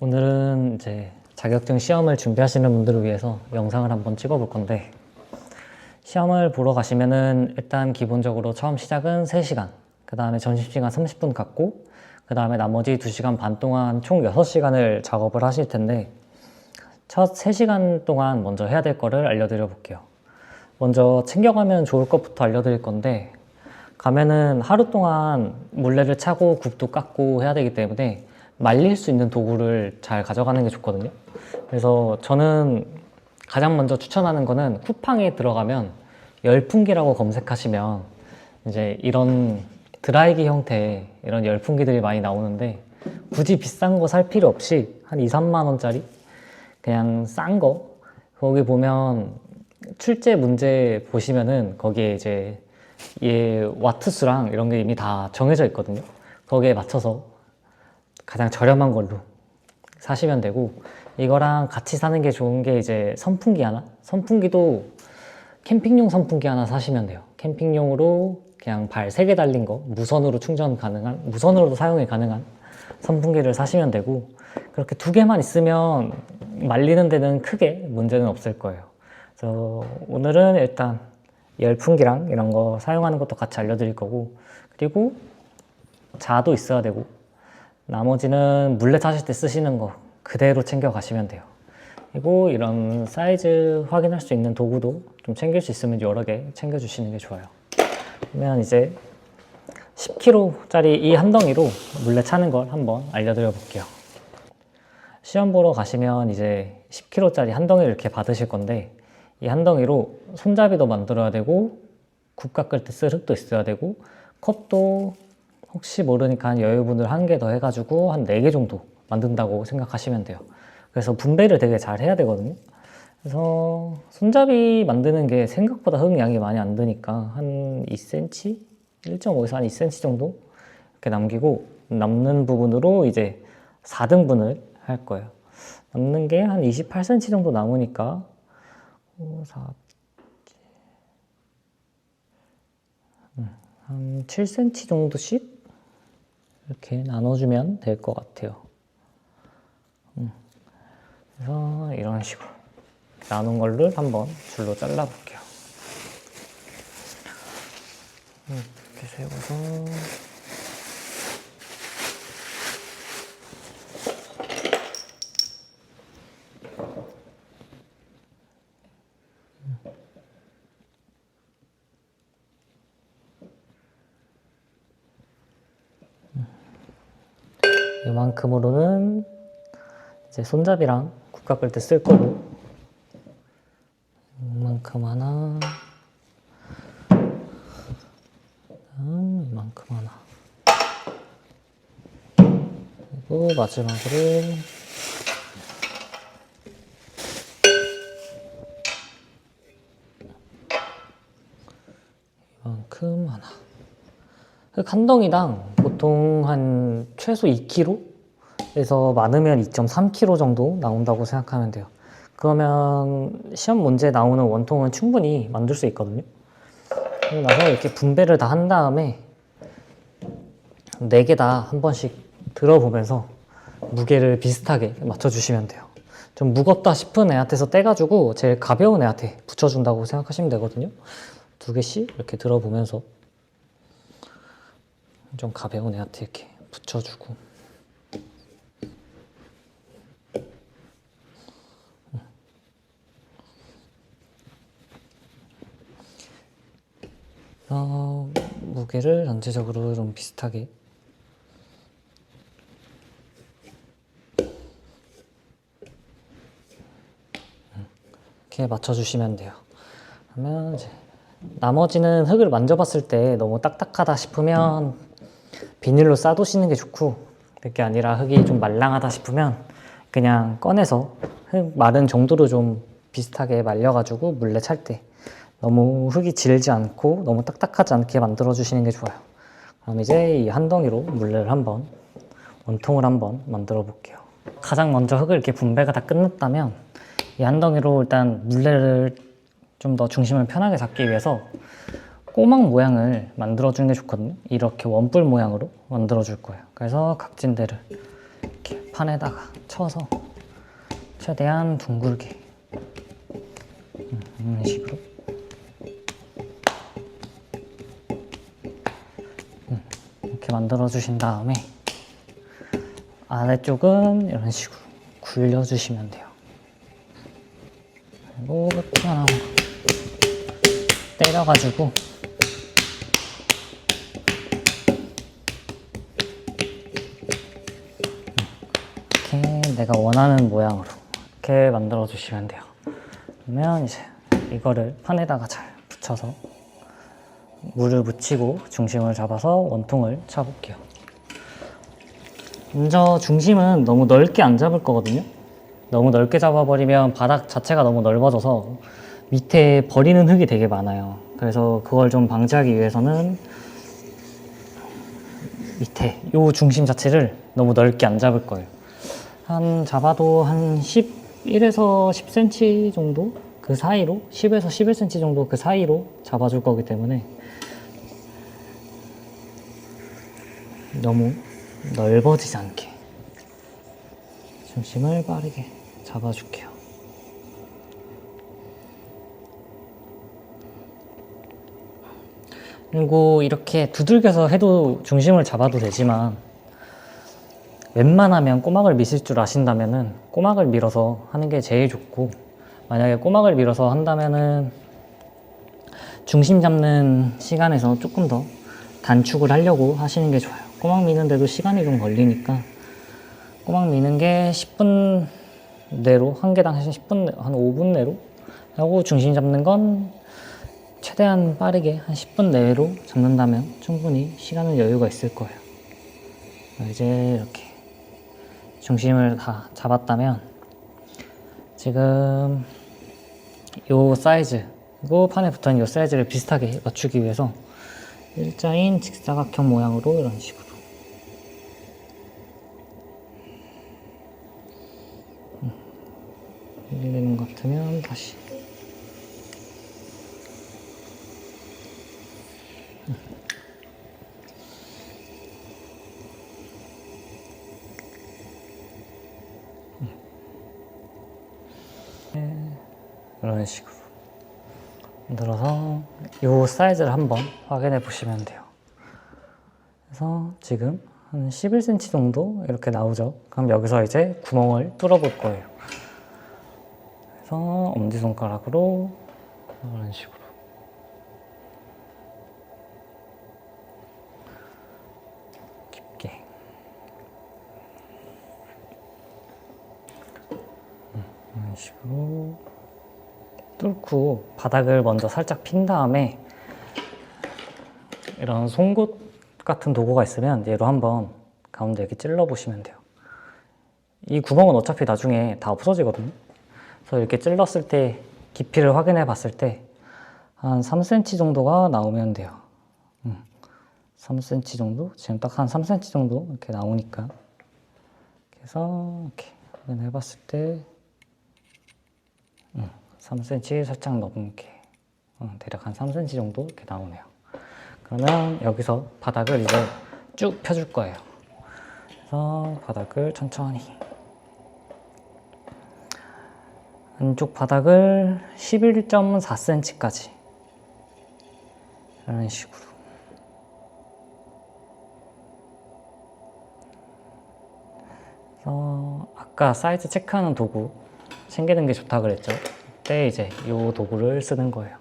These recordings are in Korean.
오늘은 이제 자격증 시험을 준비하시는 분들을 위해서 영상을 한번 찍어볼 건데 시험을 보러 가시면은 일단 기본적으로 처음 시작은 3시간 그 다음에 점심시간 30분 갖고 그 다음에 나머지 2시간 반 동안 총 6시간을 작업을 하실 텐데 첫 3시간 동안 먼저 해야 될 거를 알려드려 볼게요. 먼저 챙겨가면 좋을 것부터 알려드릴 건데 가면은 하루 동안 물레를 차고 굽도 깎고 해야 되기 때문에 말릴 수 있는 도구를 잘 가져가는 게 좋거든요. 그래서 저는 가장 먼저 추천하는 거는 쿠팡에 들어가면 열풍기라고 검색하시면 이제 이런 드라이기 형태의 이런 열풍기들이 많이 나오는데 굳이 비싼 거 살 필요 없이 한 2, 3만 원짜리 그냥 싼 거 거기 보면 출제 문제 보시면은 거기에 이제 얘 와트 수랑 이런 게 이미 다 정해져 있거든요. 거기에 맞춰서 가장 저렴한 걸로 사시면 되고 이거랑 같이 사는 게 좋은 게 이제 선풍기 하나? 선풍기도 캠핑용 선풍기 하나 사시면 돼요. 캠핑용으로 그냥 발세개 달린 거 무선으로 충전 가능한 무선으로도 사용이 가능한 선풍기를 사시면 되고 그렇게 두 개만 있으면 말리는 데는 크게 문제는 없을 거예요. 그래서 오늘은 일단 열풍기랑 이런 거 사용하는 것도 같이 알려드릴 거고 그리고 자도 있어야 되고 나머지는 물레 타실 때 쓰시는 거 그대로 챙겨 가시면 돼요. 그리고 이런 사이즈 확인할 수 있는 도구도 좀 챙길 수 있으면 여러 개 챙겨 주시는 게 좋아요. 그러면 이제 10kg짜리 이 한 덩이로 물레 차는 걸 한번 알려드려 볼게요. 시험 보러 가시면 이제 10kg짜리 한 덩이를 이렇게 받으실 건데 이 한 덩이로 손잡이도 만들어야 되고 국 깎을 때 쓸 흙도 있어야 되고 컵도 혹시 모르니까 한 여유분을 한 개 더 해가지고 한 네 개 정도 만든다고 생각하시면 돼요. 그래서 분배를 되게 잘 해야 되거든요. 그래서 손잡이 만드는 게 생각보다 흙 양이 많이 안 드니까 한 2cm? 1.5에서 한 2cm 정도 이렇게 남기고 남는 부분으로 이제 4등분을 할 거예요. 남는 게 한 28cm 정도 남으니까 5, 4, 음, 한 7cm 정도씩 이렇게 나눠주면 될 것 같아요. 음, 그래서 이런 식으로 나눈 걸를 한번 줄로 잘라 볼게요. 음, 이렇게 세워서 이만큼으로는 이제 손잡이랑 국 깎을 때 쓸 거고. 이만큼 하나. 이만큼 하나. 그리고 마지막으로 이만큼 하나. 한 덩이당 보통 한 최소 2kg에서 많으면 2.3kg 정도 나온다고 생각하면 돼요. 그러면 시험 문제 나오는 원통은 충분히 만들 수 있거든요. 나서 이렇게 분배를 다 한 다음에 네 개 다 한 번씩 들어보면서 무게를 비슷하게 맞춰주시면 돼요. 좀 무겁다 싶은 애한테서 떼가지고 제일 가벼운 애한테 붙여준다고 생각하시면 되거든요. 두 개씩 이렇게 들어보면서 좀 가벼운 애한테 이렇게 붙여주고. 어, 무게를 전체적으로 좀 비슷하게. 이렇게 맞춰주시면 돼요. 그러면 이제 나머지는 흙을 만져봤을 때 너무 딱딱하다 싶으면 비닐로 싸두시는 게 좋고 그게 아니라 흙이 좀 말랑하다 싶으면 그냥 꺼내서 흙 마른 정도로 좀 비슷하게 말려가지고 물레 찰 때 너무 흙이 질지 않고 너무 딱딱하지 않게 만들어 주시는 게 좋아요. 그럼 이제 이 한 덩이로 물레를 한번 원통을 한번 만들어 볼게요. 가장 먼저 흙을 이렇게 분배가 다 끝났다면 이 한 덩이로 일단 물레를 좀 더 중심을 편하게 잡기 위해서 꼬막 모양을 만들어 주는 게 좋거든요. 이렇게 원뿔 모양으로 만들어 줄 거예요. 그래서 각진대를 이렇게 판에다가 쳐서 최대한 둥글게 음, 이런 식으로 음, 이렇게 만들어 주신 다음에 아래쪽은 이런 식으로 굴려 주시면 돼요. 그리고 튀어나온 거 때려가지고 내가 원하는 모양으로 이렇게 만들어 주시면 돼요. 그러면 이제 이거를 판에다가 잘 붙여서 물을 묻히고 중심을 잡아서 원통을 차볼게요. 먼저 중심은 너무 넓게 안 잡을 거거든요. 너무 넓게 잡아버리면 바닥 자체가 너무 넓어져서 밑에 버리는 흙이 되게 많아요. 그래서 그걸 좀 방지하기 위해서는 밑에 요 중심 자체를 너무 넓게 안 잡을 거예요. 한 잡아도 한 11에서 10cm 정도 그 사이로 10에서 11cm 정도 그 사이로 잡아줄 거기 때문에 너무 넓어지지 않게 중심을 빠르게 잡아줄게요. 그리고 이렇게 두들겨서 해도 중심을 잡아도 되지만 웬만하면 꼬막을 미실 줄 아신다면은 꼬막을 밀어서 하는 게 제일 좋고 만약에 꼬막을 밀어서 한다면은 중심 잡는 시간에서 조금 더 단축을 하려고 하시는 게 좋아요. 꼬막 미는데도 시간이 좀 걸리니까 꼬막 미는 게 10분 내로 한 개당 한 10분 내- 한 5분 내로 하고 중심 잡는 건 최대한 빠르게 한 10분 내로 잡는다면 충분히 시간은 여유가 있을 거예요. 이제 이렇게 중심을 다 잡았다면 지금 요 사이즈 그리고 판에 붙어있는 요 사이즈를 비슷하게 맞추기 위해서 일자인 직사각형 모양으로 이런 식으로. 음, 밀리는 것 같으면 다시 이런 식으로 만들어서 이 사이즈를 한번 확인해 보시면 돼요. 그래서 지금 한 11cm 정도 이렇게 나오죠. 그럼 여기서 이제 구멍을 뚫어 볼 거예요. 그래서 엄지손가락으로 이런 식으로 깊게 음, 이런 식으로 뚫고 바닥을 먼저 살짝 핀 다음에 이런 송곳 같은 도구가 있으면 얘로 한번 가운데 이렇게 찔러 보시면 돼요. 이 구멍은 어차피 나중에 다 없어지거든요. 그래서 이렇게 찔렀을 때 깊이를 확인해 봤을 때 한 3cm 정도가 나오면 돼요. 음, 3cm 정도? 지금 딱 한 3cm 정도 이렇게 나오니까. 그래서 이렇게 확인해 봤을 때 3cm 살짝 넘게 어, 대략 한 3cm 정도 이렇게 나오네요. 그러면 여기서 바닥을 이제 쭉 펴줄 거예요. 그래서 바닥을 천천히 안쪽 바닥을 11.4cm까지 이런 식으로 그래서 아까 사이즈 체크하는 도구 챙기는 게 좋다 그랬죠. 그때 이제 이 도구를 쓰는 거예요.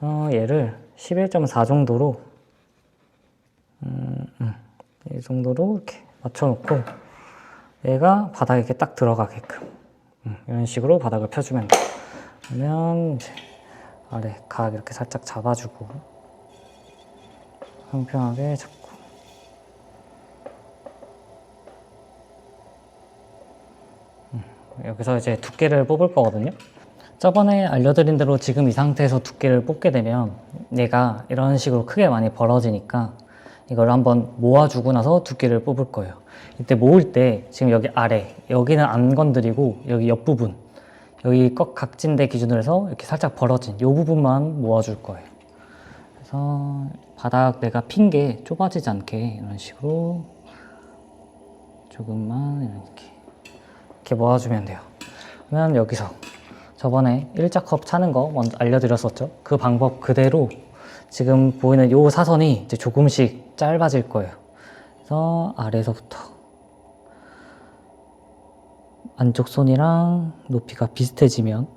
어, 얘를 11.4 정도로 음, 음, 이 정도로 이렇게 맞춰놓고 얘가 바닥에 이렇게 딱 들어가게끔 음, 이런 식으로 바닥을 펴주면 돼요. 그러면 이제 아래 각 이렇게 살짝 잡아주고 평평하게 잡고 여기서 이제 두께를 뽑을 거거든요. 저번에 알려드린 대로 지금 이 상태에서 두께를 뽑게 되면 얘가 이런 식으로 크게 많이 벌어지니까 이걸 한번 모아주고 나서 두께를 뽑을 거예요. 이때 모을 때 지금 여기 아래, 여기는 안 건드리고 여기 옆부분, 여기 꺾 각진대 기준으로 해서 이렇게 살짝 벌어진 이 부분만 모아줄 거예요. 그래서 바닥 내가 핀 게 좁아지지 않게 이런 식으로 조금만 이렇게 이렇게 모아주면 돼요. 그러면 여기서 저번에 일자컵 차는 거 먼저 알려드렸었죠. 그 방법 그대로 지금 보이는 요 사선이 이제 조금씩 짧아질 거예요. 그래서 아래서부터 안쪽 손이랑 높이가 비슷해지면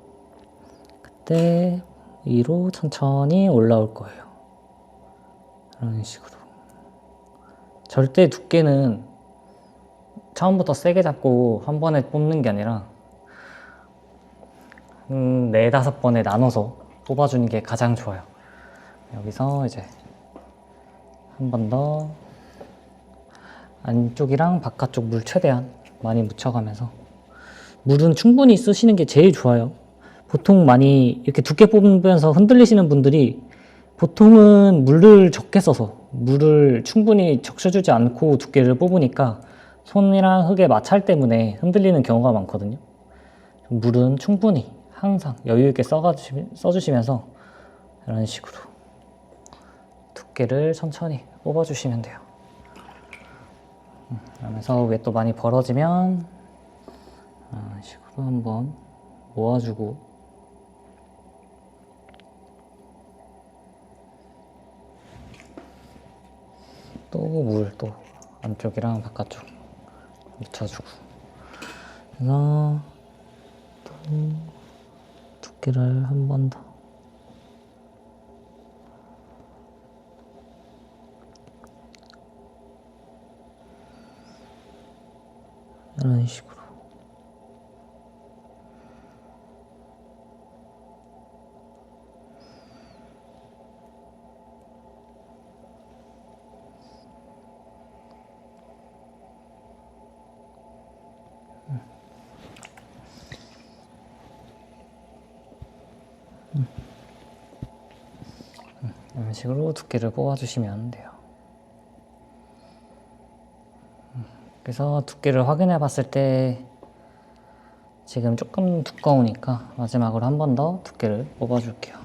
그때 위로 천천히 올라올 거예요. 이런 식으로. 절대 두께는 처음부터 세게 잡고 한 번에 뽑는 게 아니라 음, 네 다섯 번에 나눠서 뽑아주는 게 가장 좋아요. 여기서 이제 한 번 더 안쪽이랑 바깥쪽 물 최대한 많이 묻혀가면서 물은 충분히 쓰시는 게 제일 좋아요. 보통 많이 이렇게 두께 뽑으면서 흔들리시는 분들이 보통은 물을 적게 써서 물을 충분히 적셔주지 않고 두께를 뽑으니까 손이랑 흙의 마찰 때문에 흔들리는 경우가 많거든요. 물은 충분히 항상 여유 있게 써가주시, 써주시면서 이런 식으로 두께를 천천히 뽑아주시면 돼요. 음, 그러면서 위에 또 많이 벌어지면 이런 식으로 한번 모아주고 또 물 또 안쪽이랑 바깥쪽 묻혀주고 그래서 또 두께를 한 번 더. 이런 식으로 이런 식으로 두께를 뽑아주시면 돼요. 음, 그래서 두께를 확인해 봤을 때 지금 조금 두꺼우니까 마지막으로 한 번 더 두께를 뽑아줄게요.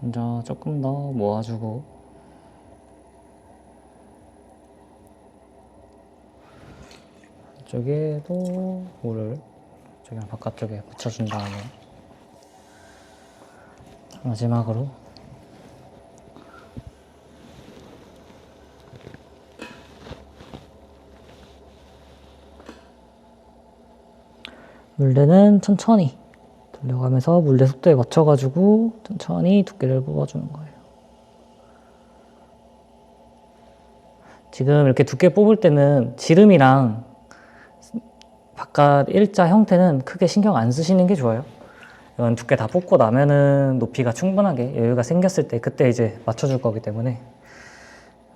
먼저 조금 더 모아주고 이쪽에도 물을 저기 바깥쪽에 묻혀준 다음에 마지막으로 물레는 천천히 돌려가면서 물레 속도에 맞춰가지고 천천히 두께를 뽑아주는 거예요. 지금 이렇게 두께 뽑을 때는 지름이랑 바깥 일자 형태는 크게 신경 안 쓰시는 게 좋아요. 이건 두께 다 뽑고 나면은 높이가 충분하게 여유가 생겼을 때 그때 이제 맞춰줄 거기 때문에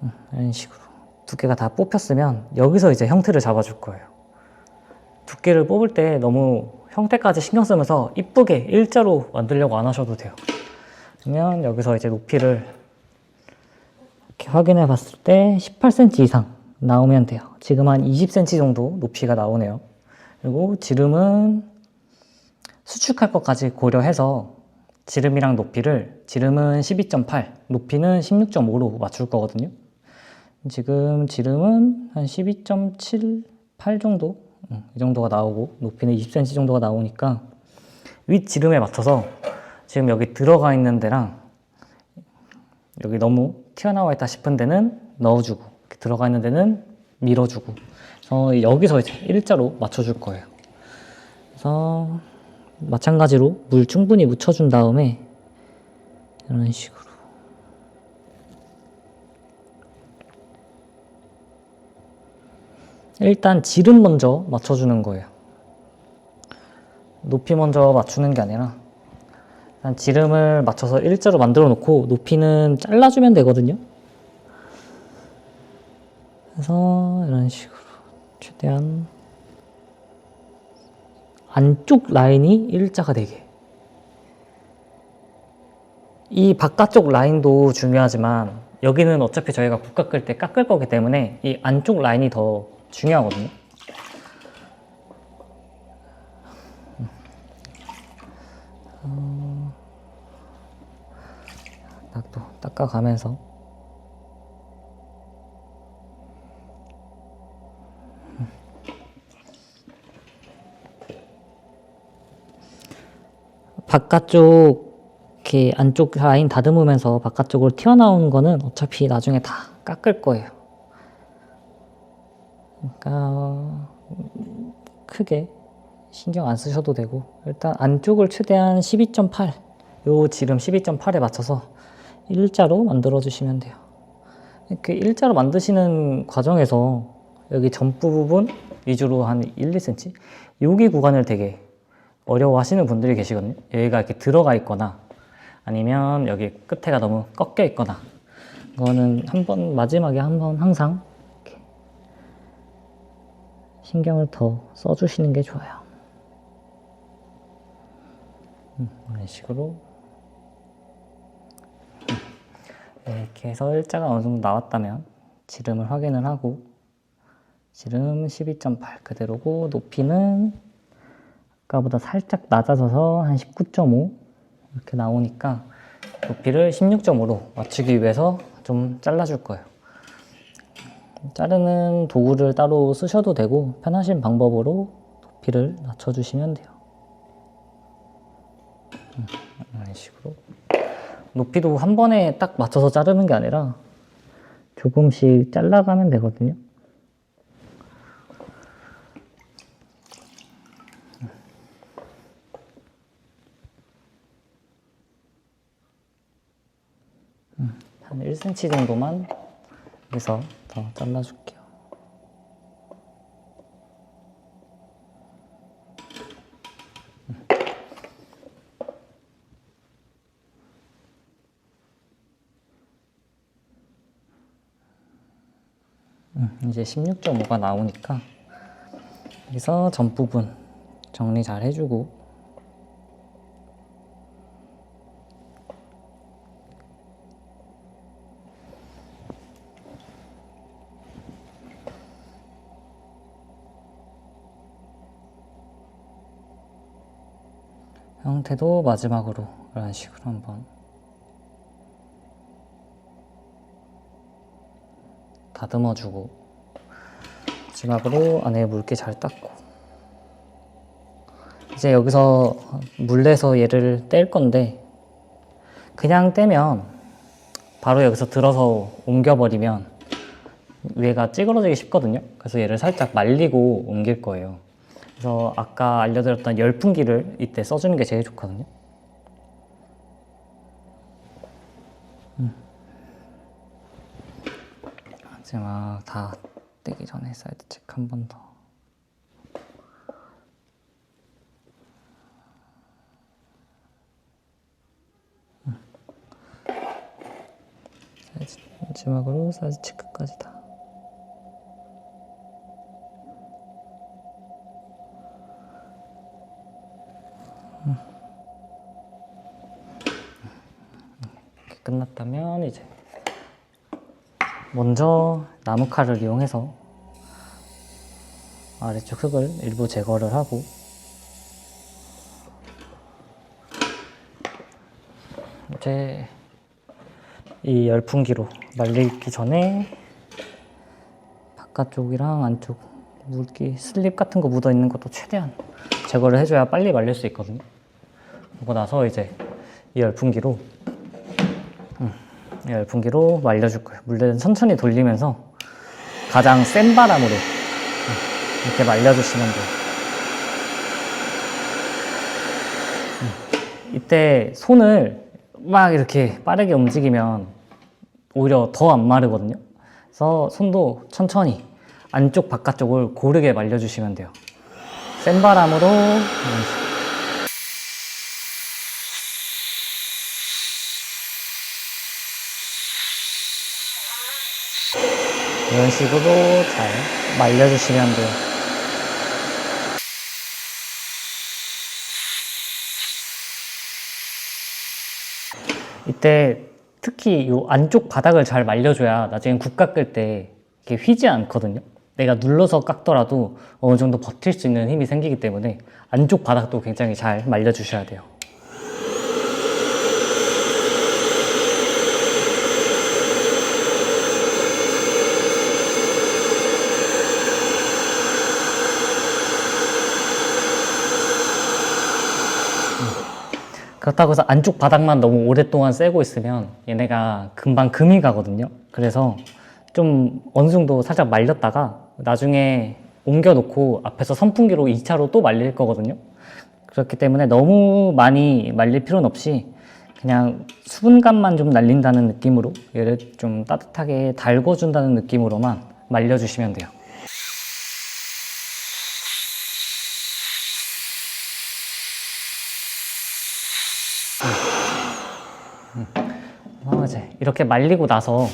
음, 이런 식으로 두께가 다 뽑혔으면 여기서 이제 형태를 잡아줄 거예요. 두께를 뽑을 때 너무 형태까지 신경 쓰면서 이쁘게 일자로 만들려고 안 하셔도 돼요. 그러면 여기서 이제 높이를 이렇게 확인해 봤을 때 18cm 이상 나오면 돼요. 지금 한 20cm 정도 높이가 나오네요. 그리고 지름은 수축할 것까지 고려해서 지름이랑 높이를 지름은 12.8, 높이는 16.5로 맞출 거거든요. 지금 지름은 한 12.78 정도 음, 이 정도가 나오고 높이는 20cm 정도가 나오니까 윗 지름에 맞춰서 지금 여기 들어가 있는 데랑 여기 너무 튀어나와 있다 싶은 데는 넣어주고 들어가 있는 데는 밀어주고 그래서 여기서 이제 일자로 맞춰줄 거예요. 그래서 마찬가지로 물 충분히 묻혀준 다음에 이런 식으로 일단 지름 먼저 맞춰주는 거예요. 높이 먼저 맞추는 게 아니라 일단 지름을 맞춰서 일자로 만들어 놓고 높이는 잘라주면 되거든요. 그래서 이런 식으로 최대한 안쪽 라인이 일자가 되게 이 바깥쪽 라인도 중요하지만 여기는 어차피 저희가 국 깎을 때 깎을 거기 때문에 이 안쪽 라인이 더 중요하거든요. 음. 어... 또 닦아가면서 바깥쪽 이렇게 안쪽 라인 다듬으면서 바깥쪽으로 튀어나온 거는 어차피 나중에 다 깎을 거예요. 그러니까 음, 크게 신경 안 쓰셔도 되고 일단 안쪽을 최대한 12.8, 요 지름 12.8에 맞춰서 일자로 만들어 주시면 돼요. 이렇게 일자로 만드시는 과정에서 여기 점부 부분 위주로 한 1, 2cm 여기 구간을 되게 어려워하시는 분들이 계시거든요. 여기가 이렇게 들어가 있거나 아니면 여기 끝에가 너무 꺾여 있거나 이거는 한 번 마지막에 한 번 항상 신경을 더 써주시는 게 좋아요. 음, 이런 식으로 음, 이렇게 해서 일자가 어느 정도 나왔다면 지름을 확인을 하고 지름 12.8 그대로고 높이는 아까보다 살짝 낮아져서 한 19.5 이렇게 나오니까 높이를 16.5로 맞추기 위해서 좀 잘라줄 거예요. 자르는 도구를 따로 쓰셔도 되고 편하신 방법으로 높이를 낮춰주시면 돼요. 음, 이런 식으로 높이도 한 번에 딱 맞춰서 자르는 게 아니라 조금씩 잘라가면 되거든요. 한 1cm 정도만 여기서 더 잘라줄게요. 음, 이제 16.5가 나오니까 여기서 전 부분 정리 잘 해주고 형태도 마지막으로 이런 식으로 한번 다듬어주고 마지막으로 안에 물기 잘 닦고. 이제 여기서 물 내서 얘를 뗄 건데 그냥 떼면 바로 여기서 들어서 옮겨버리면 위에가 찌그러지기 쉽거든요. 그래서 얘를 살짝 말리고 옮길 거예요 그래서 아까 알려드렸던 열풍기를 이때 써주는 게 제일 좋거든요. 음. 마지막 다 떼기 전에 사이드 체크 한 번 더. 음. 마지막으로 사이즈 체크까지 다. 끝났다면 이제 먼저 나무 칼을 이용해서 아래쪽 흙을 일부 제거를 하고 이제 이 열풍기로 말리기 전에 바깥쪽이랑 안쪽 물기 슬립 같은 거 묻어 있는 것도 최대한 제거를 해줘야 빨리 말릴 수 있거든요. 그러고 나서 이제 이 열풍기로 열풍기로 말려줄 거예요. 물레는 천천히 돌리면서 가장 센 바람으로 음, 이렇게 말려주시면 돼요. 음, 이때 손을 막 이렇게 빠르게 움직이면 오히려 더 안 마르거든요. 그래서 손도 천천히 안쪽 바깥쪽을 고르게 말려주시면 돼요. 센 바람으로 이런 식으로. 잘 말려주시면 돼요. 이때 특히 이 안쪽 바닥을 잘 말려줘야 나중에 국 깎을 때 이렇게 휘지 않거든요. 내가 눌러서 깎더라도 어느 정도 버틸 수 있는 힘이 생기기 때문에 안쪽 바닥도 굉장히 잘 말려주셔야 돼요. 그렇다고 해서 안쪽 바닥만 너무 오랫동안 쐬고 있으면 얘네가 금방 금이 가거든요. 그래서 좀 어느 정도 살짝 말렸다가 나중에 옮겨놓고 앞에서 선풍기로 2차로 또 말릴 거거든요. 그렇기 때문에 너무 많이 말릴 필요는 없이 그냥 수분감만 좀 날린다는 느낌으로 얘를 좀 따뜻하게 달궈준다는 느낌으로만 말려주시면 돼요. 어, 이제 이렇게 말리고 나서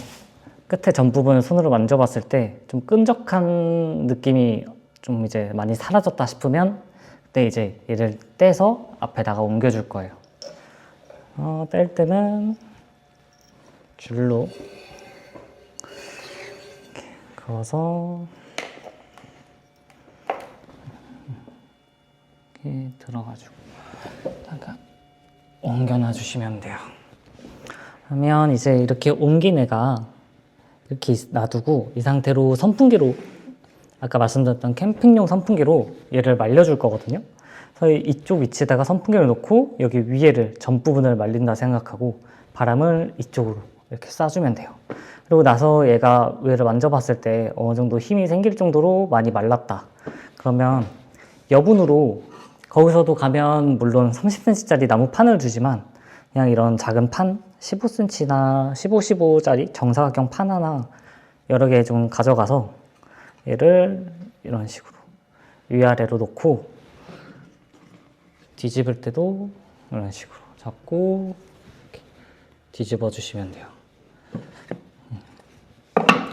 끝에 전 부분을 손으로 만져봤을 때 좀 끈적한 느낌이 좀 이제 많이 사라졌다 싶으면 그때 이제 얘를 떼서 앞에다가 옮겨줄 거예요. 어, 뗄 때는 줄로 이렇게 그어서 이렇게 들어가지고 잠깐 옮겨놔 주시면 돼요. 그러면 이제 이렇게 옮긴 애가 이렇게 놔두고 이 상태로 선풍기로 아까 말씀드렸던 캠핑용 선풍기로 얘를 말려줄 거거든요. 그래서 이쪽 위치에다가 선풍기를 놓고 여기 위에를 전 부분을 말린다 생각하고 바람을 이쪽으로 이렇게 쏴주면 돼요. 그리고 나서 얘가 위를 만져봤을 때 어느 정도 힘이 생길 정도로 많이 말랐다. 그러면 여분으로 거기서도 가면 물론 30cm짜리 나무 판을 주지만 그냥 이런 작은 판 15cm나 15, 15짜리 정사각형 판 하나 여러 개 좀 가져가서 얘를 이런 식으로 위아래로 놓고 뒤집을 때도 이런 식으로 잡고 뒤집어 주시면 돼요.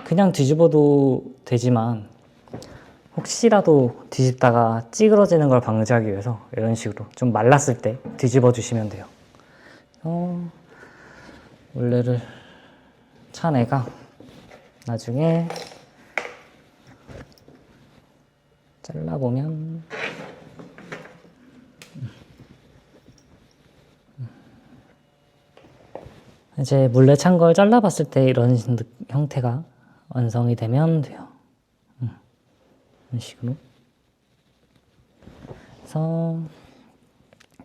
그냥 뒤집어도 되지만 혹시라도 뒤집다가 찌그러지는 걸 방지하기 위해서 이런 식으로 좀 말랐을 때 뒤집어 주시면 돼요. 어, 원래를 찬 애가 나중에 잘라보면 이제 물레 찬 걸 잘라봤을 때 이런 느- 형태가 완성이 되면 돼요. 음, 이런 식으로. 그래서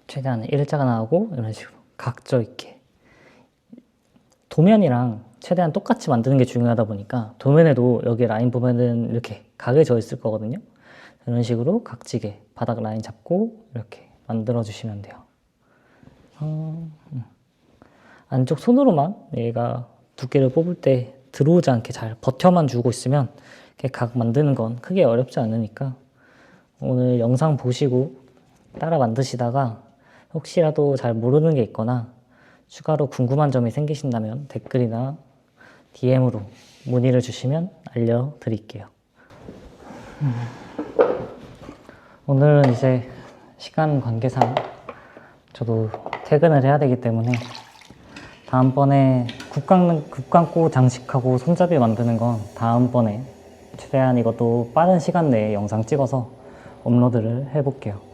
최대한 일자가 나오고 이런 식으로 각져 있게 도면이랑 최대한 똑같이 만드는 게 중요하다 보니까 도면에도 여기 라인 보면은 이렇게 각이 져 있을 거거든요. 이런 식으로 각지게 바닥 라인 잡고 이렇게 만들어 주시면 돼요. 어, 음. 안쪽 손으로만 얘가 두께를 뽑을 때 들어오지 않게 잘 버텨만 주고 있으면 이렇게 각 만드는 건 크게 어렵지 않으니까 오늘 영상 보시고 따라 만드시다가 혹시라도 잘 모르는 게 있거나 추가로 궁금한 점이 생기신다면 댓글이나 DM으로 문의를 주시면 알려드릴게요. 음. 오늘은 이제 시간 관계상 저도 퇴근을 해야 되기 때문에 다음번에 국감, 국감고 장식하고 손잡이 만드는 건 다음번에 최대한 이것도 빠른 시간 내에 영상 찍어서 업로드를 해볼게요.